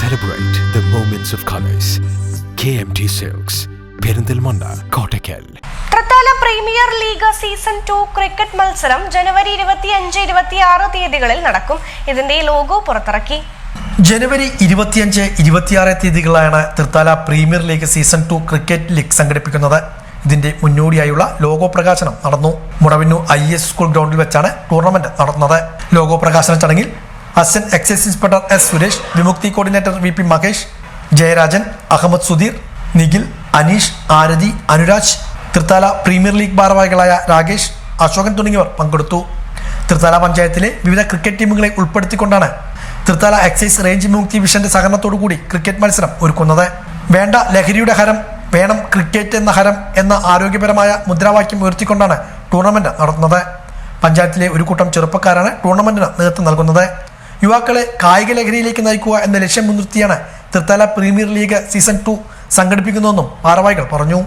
Celebrate of colours K M T silks Perinthalmanna Kottakkal Thrithala premier league season two cricket മത്സരം ജനുവരി ഇരുപത്തിയഞ്ച് ഇരുപത്തിയാറ് തീയതികളിൽ നടക്കും. ഇതിന്റെ ലോഗോ പുറത്തിറക്കി. ജനുവരി ഇരുപത്തിയഞ്ച് ഇരുപത്തിയാറ് തീയതികളാണ് Thrithala premier league season two cricket league സംഘടിപ്പിക്കുന്നത്. ഇതിന്റെ മുന്നോടിയായുള്ള ലോഗോ പ്രകാശനം നടന്നു. മുടവിന്നു ഐ എസ് സ്കൂൾ ഗ്രൗണ്ടിൽ വെച്ചാണ് ടൂർണമെന്റ് നടന്നത്. ലോഗോ പ്രകാശന ചടങ്ങിൽ assistant excise inspector S Suresh Vimukthi coordinator V P Mahesh Jayarajan Ahammed Sudheer Nikhil Aneesh Arathi Anuraj Thrithala premier league ഭാരവാഹികളായ രാകേഷ് അശോകൻ തുടങ്ങിയവർ പങ്കെടുത്തു. തൃത്താല പഞ്ചായത്തിലെ വിവിധ ക്രിക്കറ്റ് ടീമുകളെ ഉൾപ്പെടുത്തിക്കൊണ്ടാണ് തൃത്താല എക്സൈസ് റേഞ്ച് വിമുക്തി വിഷന്റെ സഹകരണത്തോടു കൂടി ക്രിക്കറ്റ് മത്സരം ഒരുക്കുന്നത്. വേണ്ട ലഹരിയുടെ ഹരം വേണം ക്രിക്കറ്റ് എന്ന ഹരം എന്ന ആരോഗ്യപരമായ മുദ്രാവാക്യം ഉയർത്തിക്കൊണ്ടാണ് ടൂർണമെന്റ് നടത്തുന്നത്. പഞ്ചായത്തിലെ ഒരു കൂട്ടം ചെറുപ്പക്കാരാണ് ടൂർണമെന്റിന് നേതൃത്വം നൽകുന്നത്. യുവാക്കളെ കായിക ലഹരിയിലേക്ക് നയിക്കുക എന്ന ലക്ഷ്യം മുൻനിർത്തിയാണ് Thrithala premier league season two സംഘടിപ്പിക്കുന്നതെന്നും ഭാരവാഹികൾ പറഞ്ഞു.